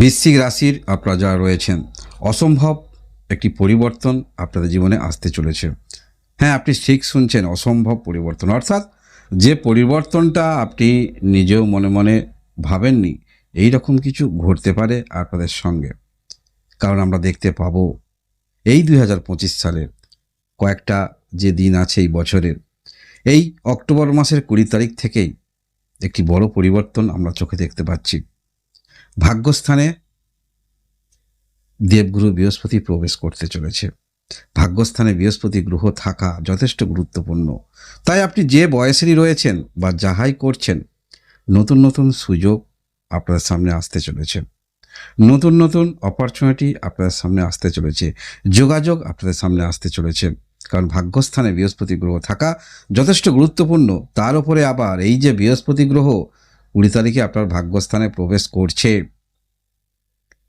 বৃশ্চিক রাশির আপনারা যারা রয়েছেন, অসম্ভব একটি পরিবর্তন আপনাদের জীবনে আসতে চলেছে। হ্যাঁ আপনি ঠিক শুনছেন, অসম্ভব পরিবর্তন। অর্থাৎ যে পরিবর্তনটা আপনি নিজেও মনে মনে ভাবেননি, এই রকম কিছু ঘটতে পারে আপনাদের সঙ্গে। কারণ আমরা দেখতে পাবো, এই দুই হাজার পঁচিশ সালের কয়েকটা যে দিন আছে এই বছরের, এই অক্টোবর মাসের কুড়ি তারিখ থেকেই একটি বড় পরিবর্তন আমরা চোখে দেখতে পাচ্ছি। ভাগ্যস্থানে দেবগুরু বৃহস্পতি প্রবেশ করতে চলেছে। ভাগ্যস্থানে বৃহস্পতি গ্রহ থাকা যথেষ্ট গুরুত্বপূর্ণ। তাই আপনি যে বয়সেরই রয়েছেন বা যাহাই করছেন, নতুন নতুন সুযোগ আপনাদের সামনে আসতে চলেছে। নতুন নতুন অপরচুনিটি আপনাদের সামনে আসতে চলেছে। যোগাযোগ আপনাদের সামনে আসতে চলেছে। কারণ ভাগ্যস্থানে বৃহস্পতি গ্রহ থাকা যথেষ্ট গুরুত্বপূর্ণ। তার উপরে আবার এই যে বৃহস্পতি গ্রহ কুড়ি তারিখে আপনার ভাগ্যস্থানে প্রবেশ করছে।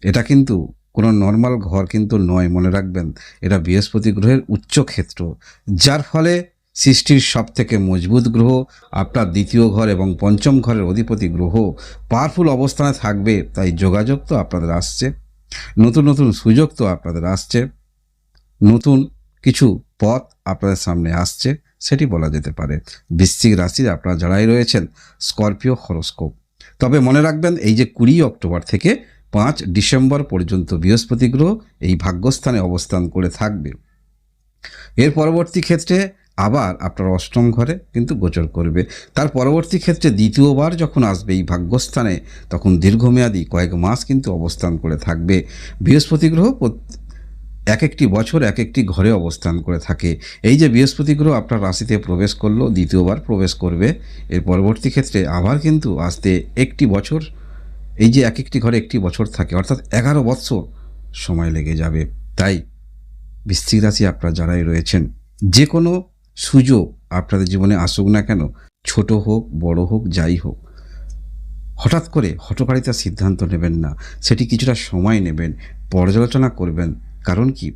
এটা কিন্তু কোনো নর্মাল ঘর কিন্তু নয়, মনে রাখবেন। এটা বৃহস্পতি গ্রহের উচ্চ ক্ষেত্র যার ফলে সৃষ্টির সব থেকে মজবুত গ্রহ আপনার দ্বিতীয় ঘর এবং পঞ্চম ঘরের অধিপতি গ্রহ। পাওয়ারফুল অবস্থানে থাকবে, তাই যোগাযোগ তো আপনাদের আসছে। নতুন নতুন সুযোগ তো আপনাদের আসছে। নতুন কিছু পথ আপনাদের সামনে আসছে। সেটি বলা যেতে পারে। বৃশ্চিক রাশির আপনারা যারাই রয়েছেন, স্করপিও হরস্কোপ। তবে মনে রাখবেন, এই যে কুড়ি অক্টোবর থেকে পাঁচ ডিসেম্বর পর্যন্ত বৃহস্পতি গ্রহ এই ভাগ্যস্থানে অবস্থান করে থাকবে। এর পরবর্তী ক্ষেত্রে আবার আপনার অষ্টম ঘরে কিন্তু গোচর করবে। তার পরবর্তী ক্ষেত্রে দ্বিতীয়বার যখন আসবে এই ভাগ্যস্থানে, তখন দীর্ঘমেয়াদী কয়েক মাস কিন্তু অবস্থান করে থাকবে। বৃহস্পতি গ্রহ এক একটি বছর এক একটি ঘরে অবস্থান করে থাকে। এই যে বৃহস্পতি গ্রহ আপনার রাশিতে প্রবেশ করল, দ্বিতীয়বার প্রবেশ করবে। এর পরবর্তী ক্ষেত্রে আবার কিন্তু আসতে একটি বছর, এই যে এক একটি ঘরে একটি বছর থাকে, অর্থাৎ এগারো বৎসর সময় লেগে যাবে। তাই বৃশ্চিক রাশি আপনারা যারাই রয়েছেন যে কোনো সুযোগ আপনাদের জীবনে আসুক না কেন, ছোট হোক, বড় হোক, যাই হোক, হঠাৎ করে হঠকারিতার সিদ্ধান্ত নেবেন না। সেটি কিছুটা সময় নেবেন, পর্যালোচনা করবেন কারণ কি?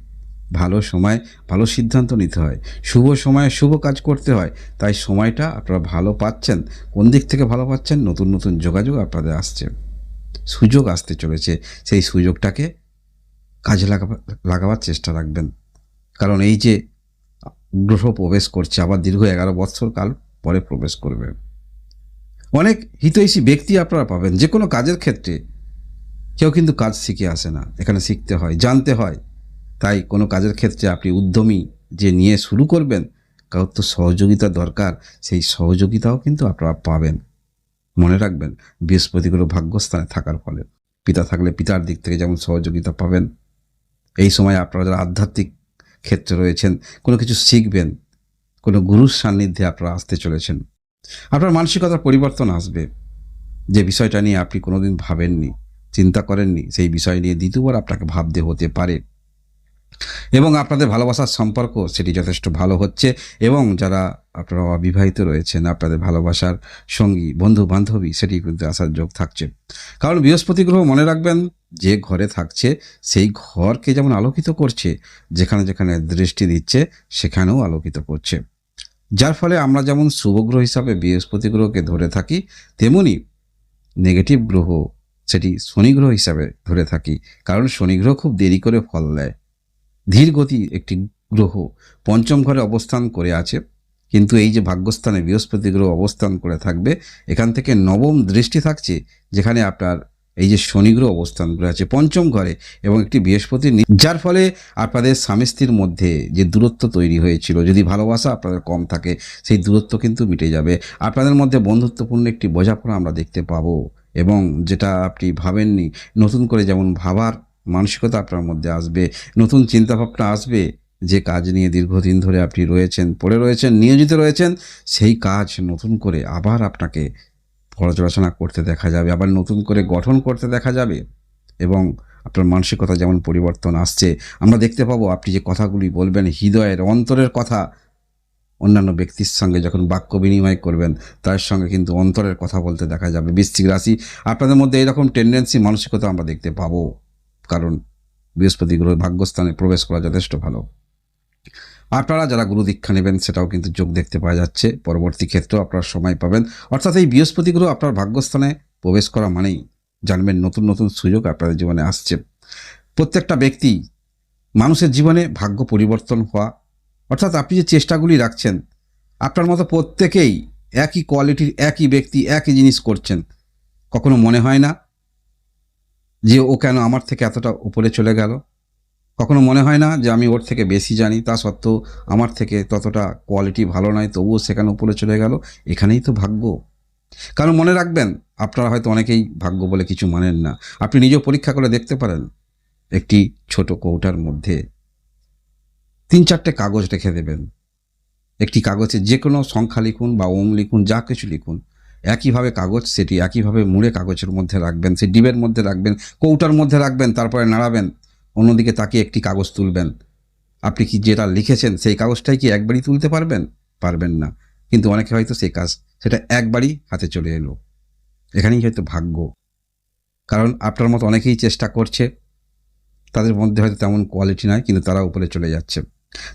ভালো সময়, ভালো সিদ্ধান্ত নিতে হয়। শুভ সময়ে শুভ কাজ করতে হয়। তাই সময়টা আপনারা ভালো পাচ্ছেন। কোন দিক থেকে ভালো পাচ্ছেন? নতুন নতুন যোগাযোগ আপনাদের আসছে। সুযোগ আসতে চলেছে। সেই সুযোগটাকে কাজে লাগাবা লাগাবার চেষ্টা রাখবেন। কারণ এই যে গ্রহ প্রবেশ করছে, আবার দীর্ঘ এগারো বৎসর কাল পরে প্রবেশ করবে। অনেক হিতৈষী ব্যক্তি আপনারা পাবেন। যে কোনো কাজের ক্ষেত্রে। কেউ কিন্তু কাজ শিখে আসে না। এখানে শিখতে হয়, জানতে হয়। তাই কোনো কাজের ক্ষেত্রে আপনি উদ্যমী যে নিয়ে শুরু করবেন, কারোর তো সহযোগিতা দরকার, সেই সহযোগিতাও কিন্তু আপনারা পাবেন। মনে রাখবেন, বৃহস্পতিগুলো ভাগ্যস্থানে থাকার ফলে। পিতা থাকলে পিতার দিক থেকে যেমন সহযোগিতা পাবেন। এই সময় আপনারা যারা আধ্যাত্মিক ক্ষেত্রে রয়েছেন, কোনো কিছু শিখবেন, কোনো গুরুর সান্নিধ্যে আপনারা আসতে চলেছেন। আপনার মানসিকতার পরিবর্তন আসবে। যে বিষয়টা নিয়ে আপনি কোনোদিন ভাবেননি, চিন্তা করেননি, সেই বিষয় নিয়ে দ্বিতীয়বার আপনাকে ভাবতে হতে পারে। এবং আপনাদের ভালোবাসার সম্পর্ক সেটি যথেষ্ট ভালো হচ্ছে এবং যারা আপনারা অবিবাহিত রয়েছেন, আপনাদের ভালোবাসার সঙ্গী, বন্ধু বান্ধবী, সেটি কিন্তু আসার যোগ থাকছে। কারণ বৃহস্পতি গ্রহ মনে রাখবেন, যে ঘরে থাকছে, সেই ঘরকে যেমন আলোকিত করছে, যেখানে যেখানে দৃষ্টি দিচ্ছে, সেখানেও আলোকিত করছে। যার ফলে আমরা যেমন শুভ গ্রহ হিসাবে বৃহস্পতি গ্রহকে ধরে থাকি, তেমনি নেগেটিভ গ্রহ, সেটি শনি গ্রহ হিসাবে ধরে থাকি। কারণ শনি গ্রহ খুব দেরি করে ফল দেয়। ধীর গতি একটি গ্রহ পঞ্চম ঘরে অবস্থান করে আছে, কিন্তু এই যে ভাগ্যস্থানে বৃহস্পতি গ্রহ অবস্থান করে থাকবে, এখান থেকে নবম দৃষ্টি থাকছে, যেখানে আপনার এই যে শনি গ্রহ অবস্থান করে আছে পঞ্চম ঘরে এবং একটি বৃহস্পতি যার ফলে আপনাদের স্বামী স্ত্রীর মধ্যে যে দূরত্ব তৈরি হয়েছিল, যদি ভালোবাসা আপনাদের কম থাকে, সেই দূরত্ব কিন্তু মিটে যাবে। আপনাদের মধ্যে বন্ধুত্বপূর্ণ একটি বোঝাপড়া আমরা দেখতে পাবো, এবং যেটা আপনি ভাবেননি, নতুন করে যেমন ভাবার মানসিকতা আপনার মধ্যে আসবে, নতুন চিন্তাভাবনা আসবে, যে কাজ নিয়ে দীর্ঘদিন ধরে আপনি রয়েছেন, পড়ে রয়েছেন, নিয়োজিত রয়েছেন, সেই কাজ নতুন করে আবার আপনাকে পর্যালোচনা করতে দেখা যাবে, আবার নতুন করে গঠন করতে দেখা যাবে এবং আপনার মানসিকতা যেমন পরিবর্তন আসছে। আমরা দেখতে পাবো আপনি যে কথাগুলি বলবেন, হৃদয়ের অন্তরের কথা, অন্যান্য ব্যক্তির সঙ্গে যখন বাক্য বিনিময় করবেন, তার সঙ্গে কিন্তু অন্তরের কথা বলতে দেখা যাবে। বৃশ্চিক রাশি, আপনাদের মধ্যে এরকম টেন্ডেন্সি মানসিকতা আমরা দেখতে পাবো। কারণ বৃহস্পতি গ্রহ ভাগ্যস্থানে প্রবেশ করা যথেষ্ট ভালো। আপনারা যারা গুরু দীক্ষা নেবেন, সেটাও কিন্তু যোগ দেখতে পাওয়া যাচ্ছে। পরবর্তী ক্ষেত্রেও আপনারা সময় পাবেন। অর্থাৎ এই বৃহস্পতি গ্রহ আপনার ভাগ্যস্থানে প্রবেশ করা মানেই জানবেন নতুন নতুন সুযোগ আপনাদের জীবনে আসছে। প্রত্যেকটা ব্যক্তি মানুষের জীবনে ভাগ্য পরিবর্তন হওয়া, অর্থাৎ আপনি যে চেষ্টাগুলি রাখছেন, আপনার মতো প্রত্যেকেই একই কোয়ালিটির একই ব্যক্তি, একই জিনিস করছেন, কখনো মনে হয় না যে ও কেন আমার থেকে এতটা উপরে চলে গেল? কখনো মনে হয় না যে আমি ওর থেকে বেশি জানি? তা সত্ত্বেও আমার থেকে ততটা কোয়ালিটি ভালো নয়, তবুও সেখানে উপরে চলে গেল? এখানেই তো ভাগ্য। কারণ মনে রাখবেন, আপনারা হয়তো অনেকেই ভাগ্য বলে কিছু মানেন না। আপনি নিজেও পরীক্ষা করে দেখতে পারেন, একটি ছোট কৌটার মধ্যে তিন চারটে কাগজ রেখে দেবেন। একটি কাগজে যে কোনো সংখ্যা লিখুন বা ওম লিখুন, যা কিছু লিখুন। একইভাবে কাগজ, সেটি একইভাবে মুড়ে কাগজের মধ্যে রাখবেন সেই ডিবের মধ্যে রাখবেন, কৌটার মধ্যে রাখবেন, তারপরে নাড়াবেন, অন্যদিকে তাকে একটি কাগজ তুলবেন। আপনি কি যেটা লিখেছেন, সেই কাগজটাই কি একবারই তুলতে পারবেন? পারবেন না। কিন্তু অনেকে হয়তো সেই কাজ, সেটা একবারই হাতে চলে এলো। এখানেই হয়তো ভাগ্য। কারণ আপনার মতো অনেকেই চেষ্টা করছে, তাদের মধ্যে হয়তো তেমন কোয়ালিটি নাই, কিন্তু তারা উপরে চলে যাচ্ছে।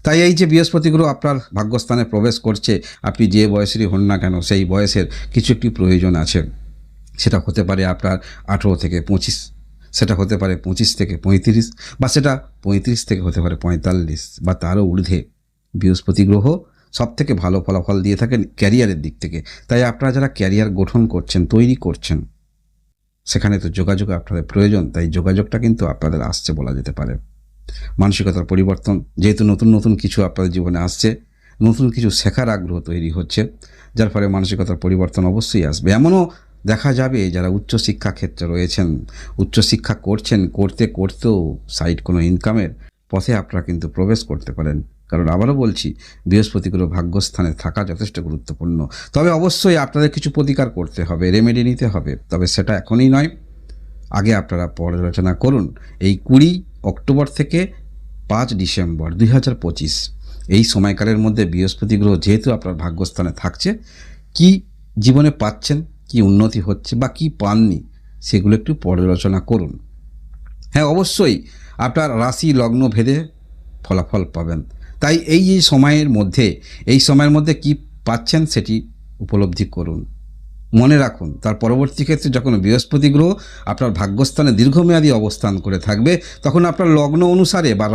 তাই এই যে বৃহস্পতি গ্রহ আপনার ভাগ্যস্থানে প্রবেশ করছে, আপনি যে বয়সেরই হন না কেন, সেই বয়সের কিছু একটি প্রয়োজন আছে। সেটা হতে পারে আপনার আঠেরো থেকে পঁচিশ, সেটা হতে পারে পঁচিশ থেকে পঁয়ত্রিশ, বা সেটা পঁয়ত্রিশ থেকে হতে পারে পঁয়তাল্লিশ, বা তারও ঊর্ধ্বে। বৃহস্পতি গ্রহ সব থেকে ভালো ফলাফল দিয়ে থাকেন ক্যারিয়ারের দিক থেকে। তাই আপনারা যারা ক্যারিয়ার গঠন করছেন, তৈরি করছেন, সেখানে তো যোগাযোগ আপনাদের প্রয়োজন, তাই যোগাযোগটা কিন্তু আপনাদের আসছে বলা যেতে পারে। মানসিকতার পরিবর্তন। যেহেতু নতুন নতুন কিছু আপনাদের জীবনে আসছে, নতুন কিছু শেখার আগ্রহ তৈরি হচ্ছে, যার ফলে মানসিকতার পরিবর্তন অবশ্যই আসবে। এমনও দেখা যাবে যারা উচ্চশিক্ষা ক্ষেত্রে রয়েছেন, উচ্চশিক্ষা করছেন, করতে, করতেও সাইড কোনো ইনকামের পথে আপনারা কিন্তু প্রবেশ করতে পারেন। কারণ আবারও বলছি, বৃহস্পতিগুলো ভাগ্যস্থানে থাকা যথেষ্ট গুরুত্বপূর্ণ। তবে অবশ্যই আপনাদের কিছু প্রতিকার করতে হবে রেমেডি নিতে হবে। তবে সেটা এখনই নয়। আগে আপনারা পর্যালোচনা করুন, এই কুড়ি অক্টোবর থেকে পাঁচ ডিসেম্বর দুই হাজার পঁচিশ। এই সময়কালের মধ্যে বৃহস্পতি গ্রহ যেহেতু আপনার ভাগ্যস্থানে থাকছে, কি জীবনে পাচ্ছেন, কি উন্নতি হচ্ছে বা কি পাননি, সেগুলো একটু পর্যালোচনা করুন। হ্যাঁ অবশ্যই আপনার রাশি লগ্ন ভেদে ফলাফল পাবেন। তাই এই সময়ের মধ্যে, এই সময়ের মধ্যে কি পাচ্ছেন সেটি উপলব্ধি করুন। মনে রাখুন, তার পরবর্তী ক্ষেত্রে যখন বৃহস্পতি গ্রহ আপনার ভাগ্যস্থানে দীর্ঘমেয়াদী অবস্থান করে থাকবে, তখন আপনার লগ্ন অনুসারে বা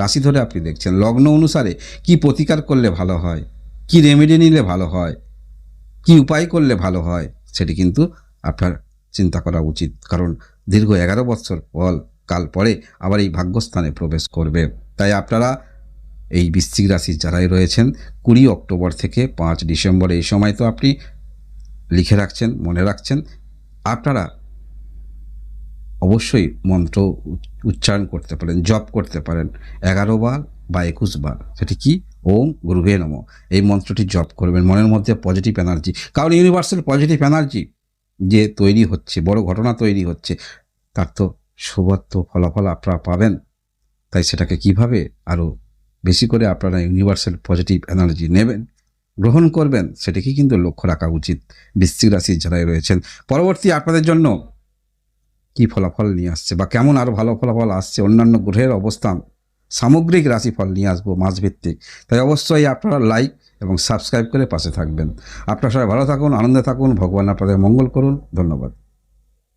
রাশি ধরে আপনি দেখছেন, লগ্ন অনুসারে কি প্রতিকার করলে ভালো হয়, কি রেমেডি নিলে ভালো হয়, কি উপায় করলে ভালো হয়, সেটি কিন্তু আপনার চিন্তা করা উচিত। কারণ দীর্ঘ এগারো বছর ফল কাল পরে আবার এই ভাগ্যস্থানে প্রবেশ করবে। তাই আপনারা এই বৃশ্চিক রাশির যারাই রয়েছেন, কুড়ি অক্টোবর থেকে পাঁচ ডিসেম্বর এই সময় তো আপনি লিখে রাখছেন, মনে রাখছেন। আপনারা অবশ্যই মন্ত্র উচ- উচ্চারণ করতে পারেন, জপ করতে পারেন। এগারো বার বা একুশ বার। সেটি কি? ওম গুরুবে নম। এই মন্ত্রটি জপ করবেন, মনের মধ্যে পজিটিভ এনার্জি কারণ ইউনিভার্সাল পজিটিভ এনার্জি যে তৈরি হচ্ছে, বড় ঘটনা তৈরি হচ্ছে, তার তো শুভত্ব ফলাফল আপনারা পাবেন। তাই সেটাকে কীভাবে আরও বেশি করে আপনারা ইউনিভার্সাল পজিটিভ এনার্জি নেবেন? গ্রহণ করবেন, সেটাকে কিন্তু লক্ষ্য রাখা উচিত। বৃশ্চিক রাশির যারাই রয়েছেন, পরবর্তী আপনাদের জন্য কি ফলাফল নিয়ে আসছে বা কেমন আরও ভালো ফলাফল আসছে, অন্যান্য গ্রহের অবস্থান, সামগ্রিক রাশিফল নিয়ে আসব মাসভিত্তিক। তাই অবশ্যই আপনারা লাইক এবং সাবস্ক্রাইব করে পাশে থাকবেন। আপনারা সবাই ভালো থাকুন, আনন্দে থাকুন, ভগবান আপনাদের মঙ্গল করুন। ধন্যবাদ।